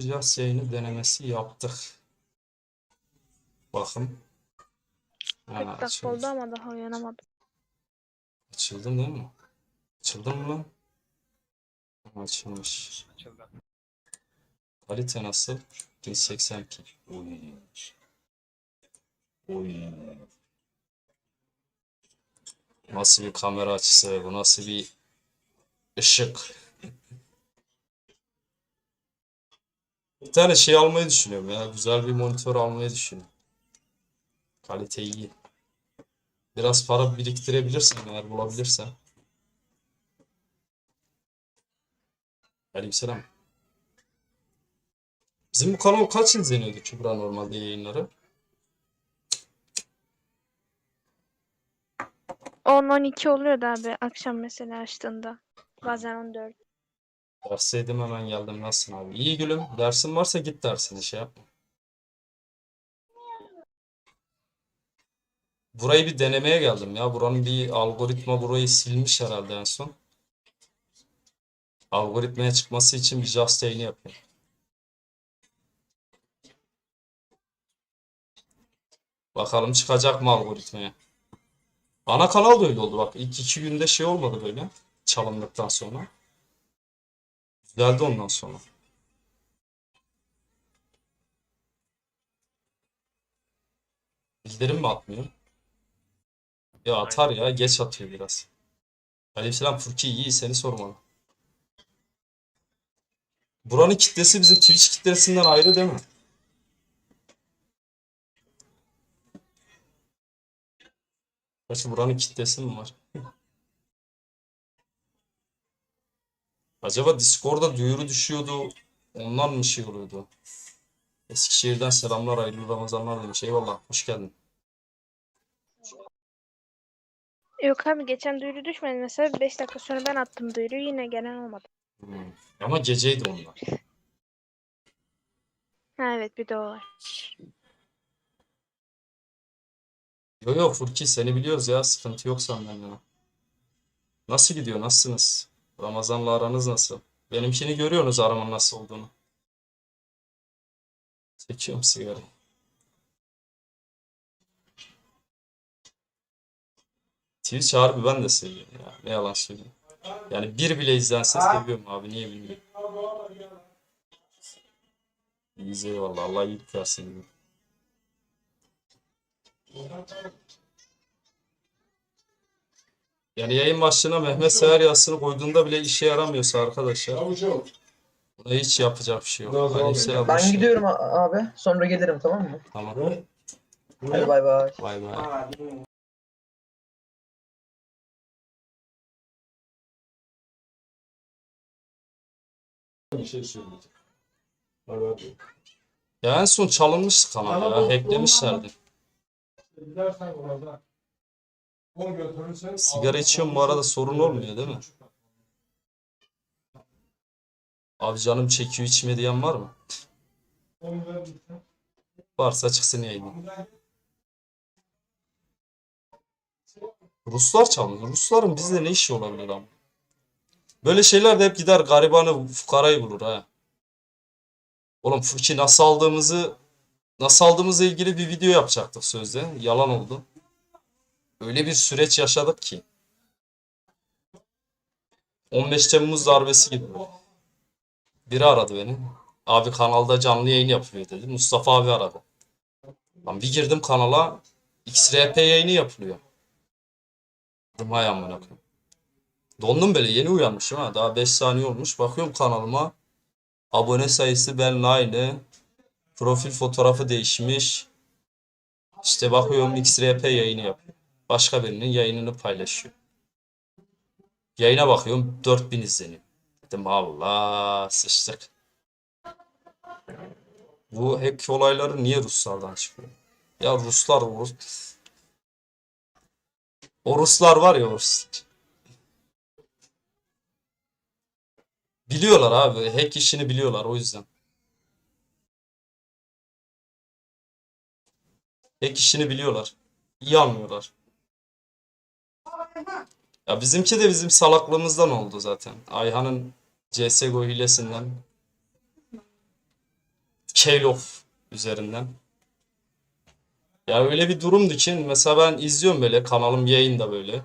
jazz yayını denemesi yaptık. Bakın. Ha, 40 dakika oldu ama daha uyanamadım. Açıldın değil mi? Açıldın mı lan? Açılmış. Açıldı. Kalite nasıl? 1080p. Oy. Oy. Nasıl bir kamera açısı, bu nasıl bir ışık. Bir tane şey almayı düşünüyorum ya. Güzel bir monitör almayı düşünüyorum. Kalite iyi. Biraz para biriktirebilirsen eğer bulabilirsen. Aleykümselam. Bizim bu kanal kaç izleniyordu Kübra normalde yayınları? 10-12 oluyordu abi akşam mesela açtığında. Bazen 14. Dersteydim hemen geldim. Nasılsın abi? İyi gülüm. Dersin varsa git dersine şey yapma. Burayı bir denemeye geldim ya. Buranın bir algoritma burayı silmiş herhalde en son. Algoritmaya çıkması için bir just yayını yapıyorum. Bakalım çıkacak mı algoritmaya. Ana kanal da öyle oldu bak. İlk iki günde şey olmadı böyle. Çalındıktan sonra. Düzeldi ondan sonra. Bildirim mi atmıyor? Ya atar ya. Geç atıyor biraz. Aleyhisselam Furki iyi seni sormalı. Buranın kitlesi bizim Twitch kitlesinden ayrı değil mi? Gerçi buranın kitlesi mi var? Acaba Discord'da duyuru düşüyordu. Ondan mı şey oluyordu? Eskişehir'den selamlar, hayırlı Ramazanlar demiş. Eyvallah, hoş geldin. Yok abi geçen duyuru düşmedi mesela 5 dakika sonra ben attım duyuruyu yine gelen olmadı. Hmm. Ama geceydi onlar. Ha evet bir de o var. Yo yo Furki seni biliyoruz ya. Sıkıntı yok senden yana. Nasıl gidiyor? Nasılsınız? Ramazan'la aranız nasıl? Benimkini görüyorsunuz aramın nasıl olduğunu. Çekiyorum sigarayı. Twitch harbi ben de seviyorum ya. Ne yalan söyleyeyim. Yani bir bile izlense seviyorum abi. Niye bilmiyorum. İyiyiz eyvallah. Allah iyilik versin. Yani yayın başlığına Mehmet Sever yazısını koyduğunda bile işe yaramıyorsa arkadaşlar. Buna hiç yapacak bir şey yok. Aleykümselam, Ben hoş geldin. gidiyorum a- abi. Sonra gelirim tamam mı? Tamam. Hadi bay bay. Bay bay. Bir şey söyleyeceğim. Ya en son çalınmıştı kanal ya. Hacklemişlerdi. Gidersen orada. Sigara içiyorum bu arada sorun olmuyor değil mi? Abi canım çekiyor içme diyen var mı? Varsa çıksın yayına. Ruslar çalmış. Rusların bizde ne işi olabilir ama? Böyle şeyler de hep gider garibanı, fukarayı bulur ha. Oğlum Furki nasıl aldığımızı nasıl aldığımızla ilgili bir video yapacaktık sözde. Yalan oldu. Öyle bir süreç yaşadık ki. 15 Temmuz darbesi gibi. Biri aradı beni. Abi kanalda canlı yayın yapılıyor dedi. Mustafa abi aradı. Lan bir girdim kanala XRP yayını yapılıyor. Dedim hay amına. Dondum böyle yeni uyanmışım ha. Daha 5 saniye olmuş. Bakıyorum kanalıma. Abone sayısı benimle aynı. Profil fotoğrafı değişmiş. İşte bakıyorum XRP yayını yapıyor. Başka birinin yayınını paylaşıyor. Yayına bakıyorum 4000 izleniyor. Dedim Allah sıçtık. Bu hack olayları niye Ruslardan çıkıyor? Ya Ruslar o, o Ruslar var ya Ruslar. Biliyorlar abi. Hack işini biliyorlar o yüzden. Hack işini biliyorlar. İyi anlıyorlar. Ya bizimki de bizim salaklığımızdan oldu zaten. Ayhan'ın CSGO hilesinden. Keylof üzerinden. Ya öyle bir durumdu ki mesela ben izliyorum böyle kanalım yayında böyle.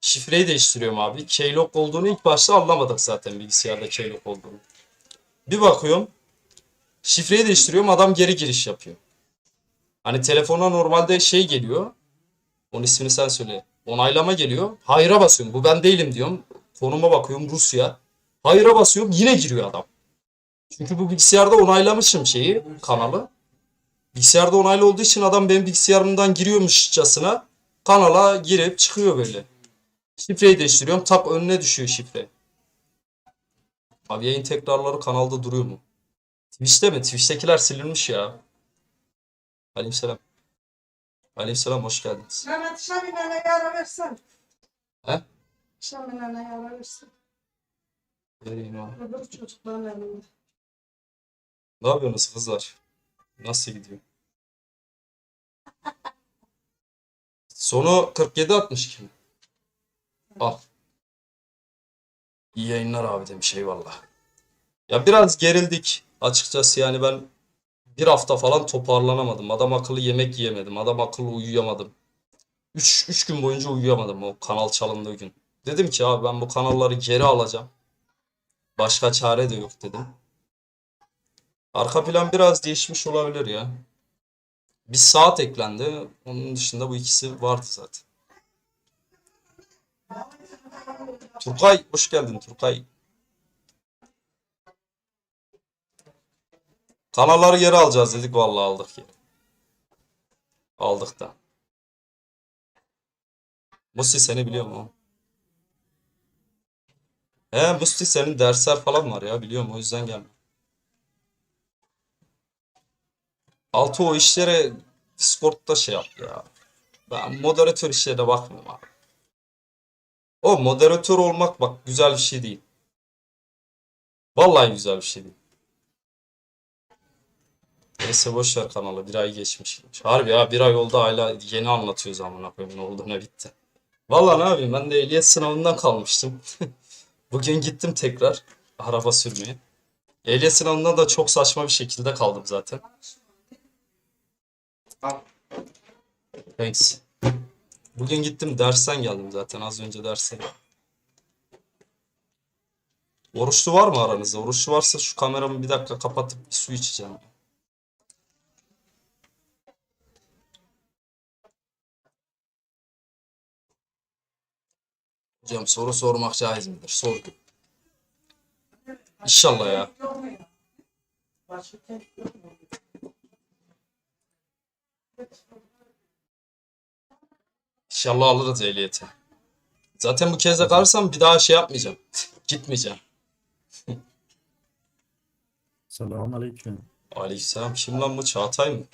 Şifreyi değiştiriyorum abi. Keylog olduğunu ilk başta anlamadık zaten bilgisayarda keylog olduğunu. Bir bakıyorum. Şifreyi değiştiriyorum adam geri giriş yapıyor. Hani telefona normalde şey geliyor. Onun ismini sen söyle. Onaylama geliyor. Hayır'a basıyorum. Bu ben değilim diyorum. Konuma bakıyorum Rusya. Hayır'a basıyorum yine giriyor adam. Çünkü bu bilgisayarda onaylamışım şeyi, kanalı. Bilgisayarda onaylı olduğu için adam benim bilgisayarımdan giriyormuşçasına kanala girip çıkıyor böyle. Şifreyi değiştiriyorum. Tak önüne düşüyor şifre. Abi yayın tekrarları kanalda duruyor mu? Twitch'te mi? Twitch'tekiler silinmiş ya. Aleykümselam. Aleykümselam hoş geldiniz. Mehmet Şamin'e yara versen. He? Şamin'e yara versen. Vereyim abi. Öbür çocukların elinde. Ne yapıyorsunuz kızlar? Nasıl gidiyor? Sonu 47-62 mi? Al. İyi yayınlar abi demiş eyvallah. Ya biraz gerildik açıkçası yani ben bir hafta falan toparlanamadım. Adam akıllı yemek yiyemedim. Adam akıllı uyuyamadım. 3 3 gün boyunca uyuyamadım o kanal çalındığı gün. Dedim ki abi ben bu kanalları geri alacağım. Başka çare de yok dedim. Arka plan biraz değişmiş olabilir ya. Bir saat eklendi. Onun dışında bu ikisi vardı zaten. Turkay hoş geldin Turkay. Kanalları geri alacağız dedik vallahi aldık ya. Aldık da. Musti seni biliyor mu? He Musti senin dersler falan var ya biliyorum o yüzden gelme. Altı o işlere Discord'da şey yap ya. Ben moderatör işlerine bakmıyorum abi. O moderatör olmak bak güzel bir şey değil. Vallahi güzel bir şey değil. Neyse boş ver kanalı. Bir ay geçmiş. Harbi ya bir ay oldu hala yeni anlatıyoruz amına koyayım ne oldu ne bitti. Vallahi ne yapayım ben de ehliyet sınavından kalmıştım. Bugün gittim tekrar araba sürmeye. Ehliyet sınavından da çok saçma bir şekilde kaldım zaten. Thanks. Bugün gittim dersten geldim zaten az önce derse. Oruçlu var mı aranızda? Oruçlu varsa şu kameramı bir dakika kapatıp bir su içeceğim. Hocam soru sormak caiz midir? Sordum. İnşallah ya. İnşallah alırız ehliyeti. Zaten bu kez de kalırsam bir daha şey yapmayacağım. Gitmeyeceğim. Selamun aleyküm. Aleykümselam. Kim lan bu? Çağatay mı?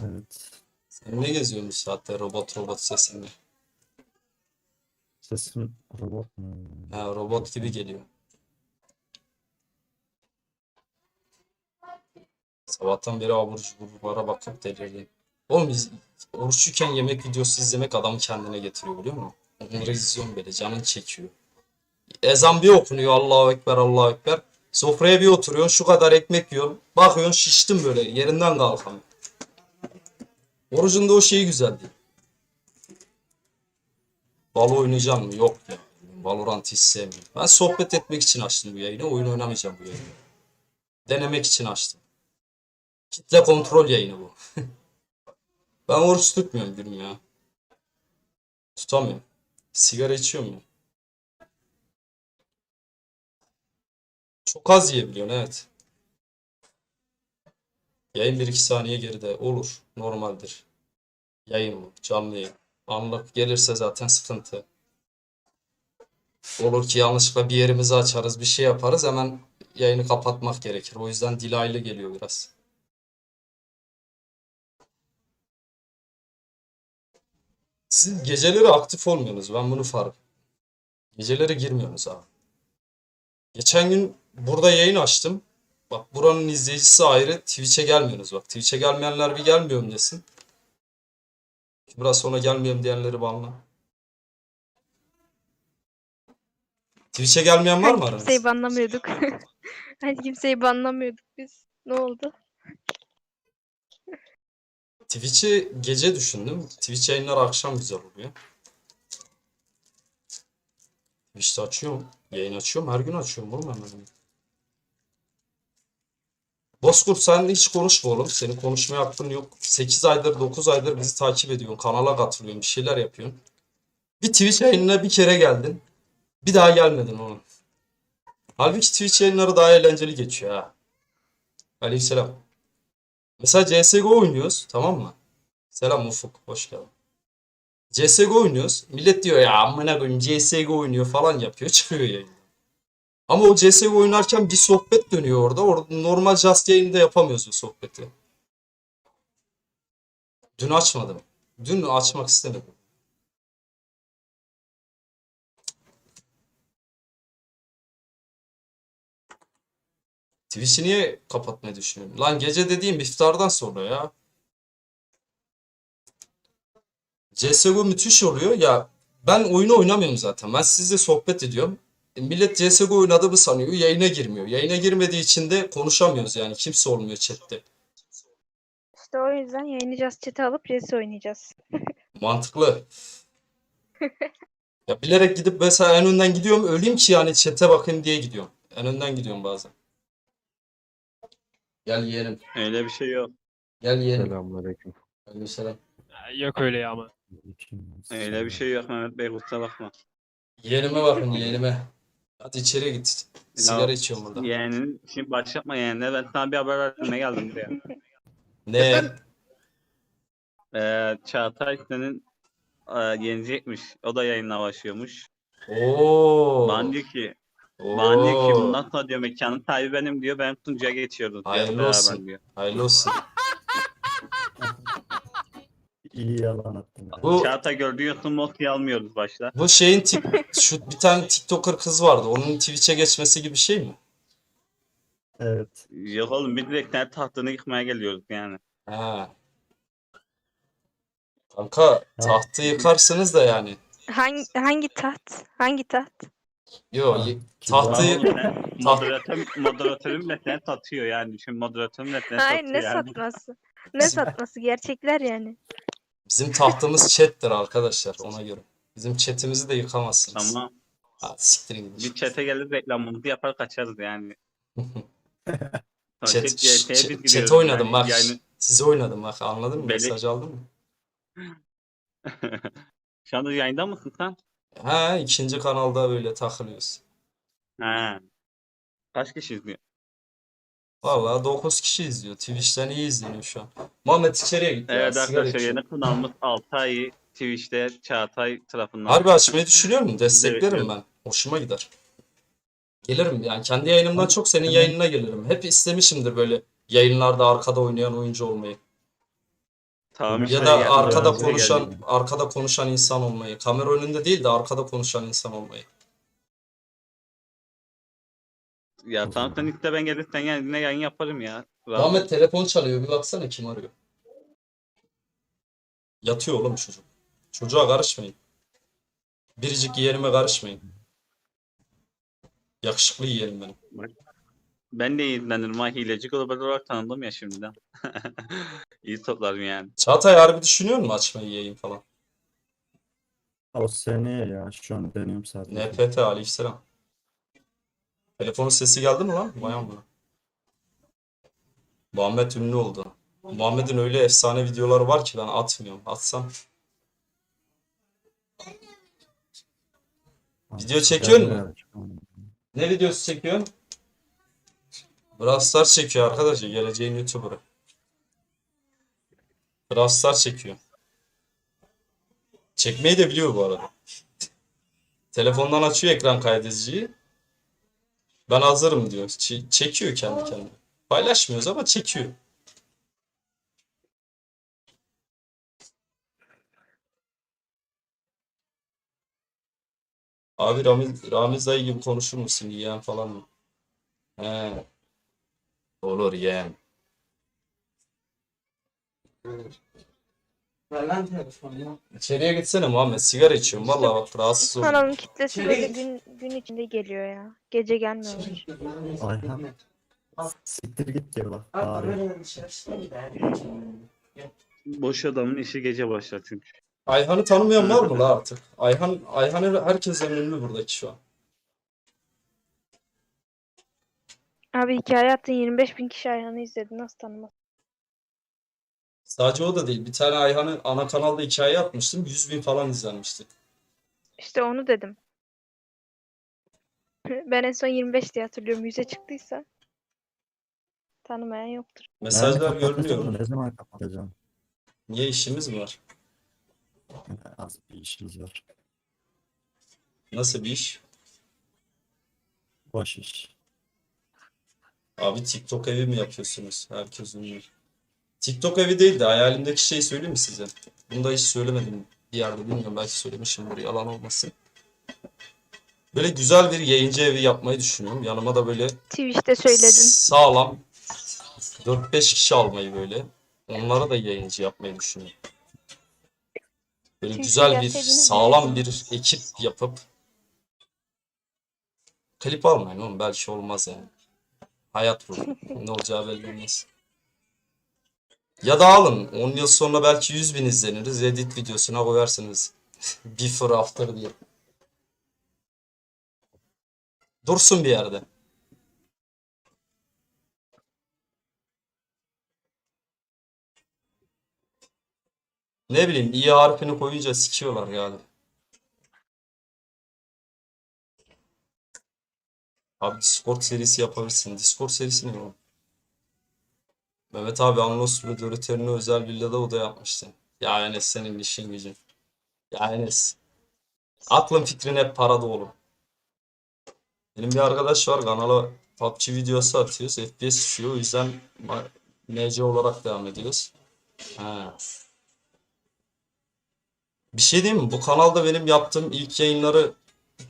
Evet. Sen ne geziyorsun bu saatte robot robot sesinde? Sesim robot mu? Ha, robot gibi geliyor. Sabahtan beri abur cuburlara bakıp delirdim. Oğlum biz oruçluyken yemek videosu izlemek adamı kendine getiriyor biliyor musun? Onları izliyorum böyle canın çekiyor. Ezan bir okunuyor Allahu Ekber Allahu Ekber. Sofraya bir oturuyorsun şu kadar ekmek yiyorsun. Bakıyorsun şiştin böyle yerinden kalkamıyor. Orucunda o şey güzel değil. Valo oynayacağım mı? Yok ya. Valorant hiç sevmiyorum. Ben sohbet etmek için açtım bu yayını. Oyun oynamayacağım bu yayını. Denemek için açtım. Kitle kontrol yayını bu. ben oruç tutmuyorum gülüm ya. Tutamıyorum. Sigara içiyorum ya. Çok az yiyebiliyorsun evet. Yayın 1-2 saniye geride. Olur. Normaldir. Yayın bu. Canlı yayın. Anlık gelirse zaten sıkıntı. Olur ki yanlışlıkla bir yerimizi açarız, bir şey yaparız hemen yayını kapatmak gerekir. O yüzden dilaylı geliyor biraz. Siz geceleri aktif olmuyorsunuz. Ben bunu fark. Geceleri girmiyorsunuz abi. Geçen gün burada yayın açtım. Bak buranın izleyicisi ayrı. Twitch'e gelmiyorsunuz bak. Twitch'e gelmeyenler bir gelmiyorum desin. Biraz sonra gelmiyorum diyenleri banla. Twitch'e gelmeyen var mı aranızda? Kimseyi banlamıyorduk. Hani kimseyi banlamıyorduk biz. Ne oldu? Twitch'i gece düşündüm. Twitch yayınları akşam güzel oluyor. Twitch'te açıyorum. Yayın açıyorum. Her gün açıyorum hemen hemen. Bozkurt sen hiç konuşma oğlum. Senin konuşmaya hakkın yok. 8 aydır 9 aydır bizi takip ediyorsun. Kanala katılıyorsun. Bir şeyler yapıyorsun. Bir Twitch yayınına bir kere geldin. Bir daha gelmedin oğlum. Halbuki Twitch yayınları daha eğlenceli geçiyor ha. Aleykümselam. Mesela CSGO oynuyoruz tamam mı? Selam Ufuk hoş geldin. CSGO oynuyoruz. Millet diyor ya amına koyayım CSGO oynuyor falan yapıyor çıkıyor yayında. Ama o CSGO oynarken bir sohbet dönüyor orada. Orada normal Just yayında yapamıyoruz o sohbeti. Dün açmadım. Dün açmak istemedim. Twitch'i niye kapatmayı düşünüyorum? Lan gece dediğim iftardan sonra ya. CSGO müthiş oluyor ya. Ben oyunu oynamıyorum zaten. Ben sizle sohbet ediyorum. Millet CSGO oynadığımı sanıyor. Yayına girmiyor. Yayına girmediği için de konuşamıyoruz yani. Kimse olmuyor chatte. İşte o yüzden yayınlayacağız chat'e alıp CS oynayacağız. Mantıklı. Ya bilerek gidip mesela en önden gidiyorum. Öleyim ki yani chat'e bakayım diye gidiyorum. En önden gidiyorum bazen. Gel yeğenim. Öyle bir şey yok. Gel yeğenim. Selamünaleyküm. Aleykümselam. Yok öyle ya ama. Öyle bir şey yok Mehmet Bey kusura bakma. Yeğenime bakın yeğenime. Hadi içeri git. Sigara Ya, içiyorum burada. Yeğenin şimdi başlatma yeğenine ben sana bir haber vermeye geldim buraya. Ne? Ee, Çağatay senin e, yenecekmiş. O da yayınla başlıyormuş. Oo. Bana diyor ki, bana diyor ki Oo. bundan sonra diyor mekanın sahibi benim diyor. Ben Tuncay'a geçiyoruz diyor. Hayırlı beraber olsun. diyor. Hayırlı olsun. İyi yalan attın. Bu Çağatay gördüğün Moski'yi almıyoruz başta. bu şeyin tik şu bir tane TikToker kız vardı. Onun Twitch'e geçmesi gibi şey mi? Evet. Yok oğlum biz direkt net tahtını yıkmaya geliyoruz yani. Ha. Kanka tahtı yıkarsınız da yani. Hangi hangi taht? Hangi taht? Yo, y- tahtıyı Oğlum sen moderatör, moderatörün bile seni satıyor yani. Şimdi moderatörün bile seni Hayır satıyor ne yani. satması? Ne satması? Gerçekler yani. Bizim tahtımız chat'tir arkadaşlar ona göre. Bizim chat'imizi de yıkamazsınız. Tamam. Ha, siktirin gidin. Bir chat'e gelir reklamımızı yapar kaçarız yani. Chat, Chat, chat, oynadım yani. bak. Yani Sizi oynadım bak anladın mı? Beli- Mesaj aldın mı? şu anda yayında mısın sen? Ha ikinci kanalda böyle takılıyoruz. He. Kaç kişi izliyor? Vallahi 9 kişi izliyor. Twitch'ten iyi izleniyor şu an. Muhammed içeriye git ya. Evet sigara arkadaşlar içiyor. yeni kanalımız Altay Twitch'te Çağatay tarafından. Harbi açmayı düşünüyor musun? Desteklerim ben. Hoşuma gider. Gelirim yani kendi yayınımdan çok senin yayınına gelirim. Hep istemişimdir böyle yayınlarda arkada oynayan oyuncu olmayı. Tamam Ya da arkada konuşan arkada konuşan insan olmayı. Kamera önünde değil de arkada konuşan insan olmayı. Ya sen iste ben gelirsen yani yine yayın yaparım ya. Muhammed telefon çalıyor. Bir baksana kim arıyor. Yatıyor oğlum çocuk. Çocuğa karışmayın. Biricik yeğenime karışmayın. Yakışıklı yeğenim benim. Ben de izlenirim ha hileci global olarak tanıdım ya şimdiden. İyi toplarım yani. Çağatay harbi düşünüyor musun açmayı yayın falan? O seneye ya. Şu an deniyorum sadece. NPT aleyhisselam. Telefonun sesi geldi mi lan? Bayan mı? Muhammed ünlü oldu. Muhammed'in öyle efsane videoları var ki ben atmıyorum. Atsam. Video çekiyor mu? Ne videosu çekiyorsun? Brawl Stars çekiyor arkadaşlar. Geleceğin YouTuber'ı. Brawl Stars çekiyor. Çekmeyi de biliyor bu arada. Telefondan açıyor ekran kaydediciyi. Ben hazırım diyor. Ç- çekiyor kendi kendine. Paylaşmıyoruz ama çekiyor. Abi Ramiz, Ramiz dayı gibi konuşur musun? Yeğen falan mı? He. Olur yeğen. Ya. İçeriye gitsene Muhammed. Sigara içiyorum. Vallahi bak rahatsız oldum. Kanalın kitlesi böyle gün gün içinde geliyor ya. Gece gelmiyorlar. Ayhan. Siktir git böyle dışarı de. Boş adamın işi gece başlar çünkü. Ayhan'ı tanımayan var mı la artık? Ayhan, Ayhan'ı herkesten ünlü buradaki şu an. Abi hikaye attın 25 bin kişi Ayhan'ı izledi. Nasıl tanımaz? Sadece o da değil. Bir tane Ayhan'ı ana kanalda hikaye atmıştım. 100 bin falan izlenmişti. İşte onu dedim. Ben en son 25 diye hatırlıyorum. 100'e çıktıysa tanımayan yoktur. Mesajlar görünüyor. Ne zaman kapatacağım? Niye işimiz mi var? Az bir işimiz var. Nasıl bir iş? Boş iş. Abi TikTok evi mi yapıyorsunuz? Herkes ünlü. TikTok evi değil de hayalimdeki şeyi söyleyeyim mi size? Bunu da hiç söylemedim bir yerde bilmiyorum belki söylemişimdir yalan olmasın. Böyle güzel bir yayıncı evi yapmayı düşünüyorum. Yanıma da böyle Twitch'te söyledin. sağlam 4-5 kişi almayı böyle. Onlara da yayıncı yapmayı düşünüyorum. Böyle Çünkü güzel bir sağlam bir ekip yapıp klip almayın oğlum belki olmaz yani. Hayat bu. Ne olacağı belli olmaz. Ya da alın 10 yıl sonra belki 100 bin izleniriz. Edit videosuna koyarsınız. Before after diye. Dursun bir yerde. Ne bileyim iyi harfini koyunca sikiyorlar yani. Abi Discord serisi yapabilirsin. Discord serisi ne oğlum? Mehmet abi Anlos Moderatörü'ne özel villada oda yapmıştı. Ya Enes senin işin gücün. Ya Enes. Aklın fikrin hep parada oğlum. Benim bir arkadaş var kanala PUBG videosu atıyoruz. FPS düşüyor. O yüzden MC olarak devam ediyoruz. Ha. Bir şey diyeyim mi? Bu kanalda benim yaptığım ilk yayınları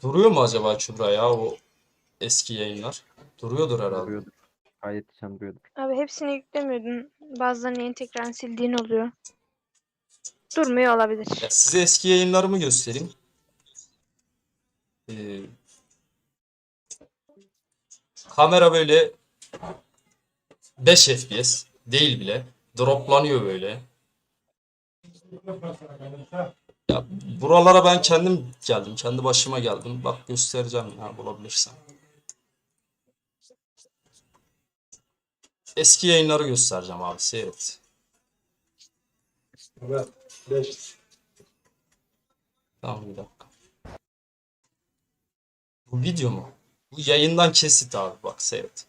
duruyor mu acaba Kübra ya o eski yayınlar? Duruyordur herhalde. Duruyordur. Gayet sen duruyordur. Abi hepsini yüklemiyordun. Bazılarını yeni tekrar sildiğin oluyor. Durmuyor olabilir. Ya size eski yayınlarımı göstereyim. Ee, kamera böyle 5 FPS değil bile. Droplanıyor böyle. Ya buralara ben kendim geldim. Kendi başıma geldim. Bak göstereceğim ya bulabilirsem. Eski yayınları göstereceğim abi seyret. Evet. Beş. Tamam bir dakika. Bu video mu? Bu yayından kesit abi bak seyret.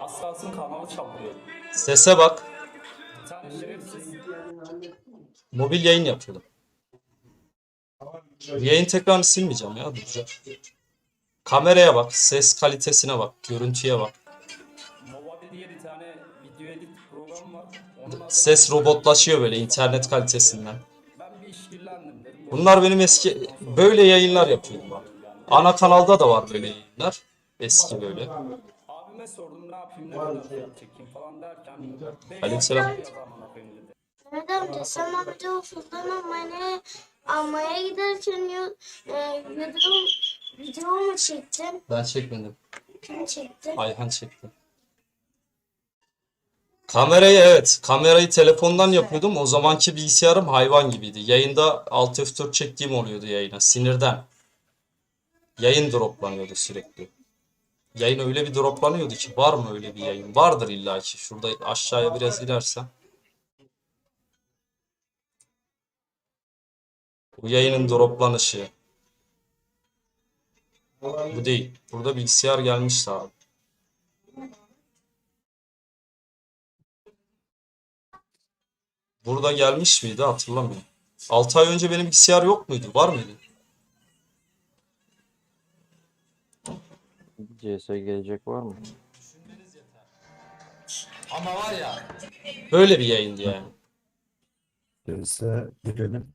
Aslasın kanalı çalıyor. Sese bak. Mobil yayın yapıyordum. Yayın tekrarını silmeyeceğim ya duracak. Kameraya bak, ses kalitesine bak, görüntüye bak. Ses robotlaşıyor böyle internet kalitesinden. Ben. Bunlar benim eski böyle yayınlar yapıyordum bak. Ana kanalda da var böyle yayınlar. Eski böyle. Abime sordum ne yapayım ne kadar çekeyim falan derken. Aleykümselam. Dedi. Mehmet amca Sultan Amane almaya giderken e, video, video mu çektin? Ben çekmedim. Kim çekti? Ayhan çekti. Kamerayı evet. Kamerayı telefondan yapıyordum. O zamanki bilgisayarım hayvan gibiydi. Yayında Alt F4 çektiğim oluyordu yayına. Sinirden. Yayın droplanıyordu sürekli. Yayın öyle bir droplanıyordu ki. Var mı öyle bir yayın? Vardır illaki. Şurada aşağıya biraz inersem. Bu yayının droplanışı. Bu değil. Burada bilgisayar gelmişti abi. Burada gelmiş miydi hatırlamıyorum. 6 ay önce benim bilgisayar yok muydu? Var mıydı? CS gelecek var mı? Ama var ya. Böyle bir yayındı yani. Değilse girelim.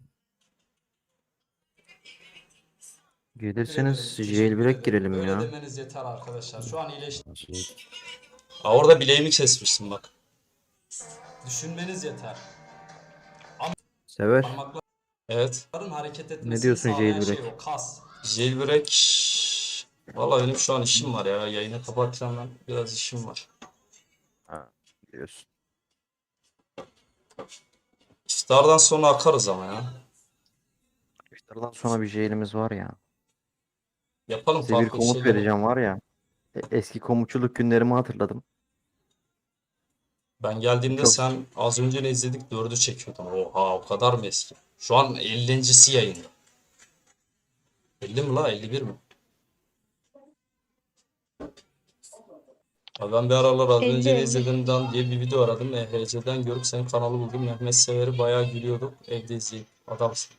Gelirseniz jailbreak girelim Öyle ya. demeniz yeter arkadaşlar. Şu an iyileşti. Şey, Aa, orada bileğimi kesmiştim bak. Düşünmeniz yeter. Sever. Evet. hareket etmesini Ne diyorsun sağlayan jailbreak? Şey o kas. Jailbreak Vallahi benim şu an işim var ya. Yayını kapatacağım ben. Biraz işim var. Biliyorsun. İftardan sonra akarız ama ya. İftardan sonra bir jailimiz var ya. Yapalım Size bir farklı komut şeyler. vereceğim var ya. E- Eski komutçuluk günlerimi hatırladım. Ben geldiğimde Çok- sen az önce ne izledik? Dördü çekiyordun. Oha o kadar mı eski? Şu an 50.si yayında. 50 mi la? 51 mi? Abi ben bir aralar az önce ne 50. izlediğimden diye bir video aradım. EHC'den görüp senin kanalı buldum. Mehmet Sever'i bayağı gülüyorduk. Evde izleyip adamsın.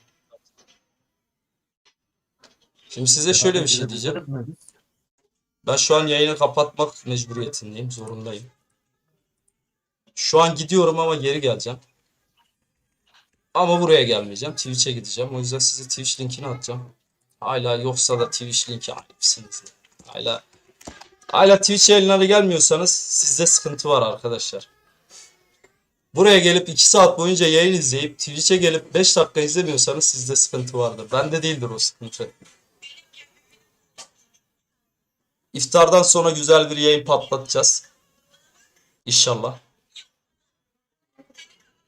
Şimdi size şöyle bir şey diyeceğim. Ben şu an yayını kapatmak mecburiyetindeyim, zorundayım. Şu an gidiyorum ama geri geleceğim. Ama buraya gelmeyeceğim. Twitch'e gideceğim. O yüzden size Twitch linkini atacağım. Hala yoksa da Twitch linki ayıpsınız. ya. Hala hala Twitch yayınları gelmiyorsanız sizde sıkıntı var arkadaşlar. Buraya gelip 2 saat boyunca yayın izleyip Twitch'e gelip 5 dakika izlemiyorsanız sizde sıkıntı vardır. Bende değildir o sıkıntı. İftardan sonra güzel bir yayın patlatacağız. İnşallah.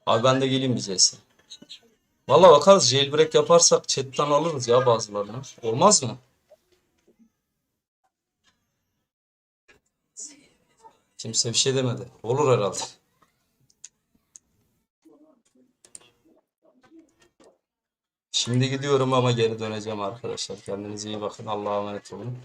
Abi ben de geleyim diyeceksin. Valla bakarız jailbreak yaparsak chatten alırız ya bazılarını. Olmaz mı? Kimse bir şey demedi. Olur herhalde. Şimdi gidiyorum ama geri döneceğim arkadaşlar. Kendinize iyi bakın. Allah'a emanet olun.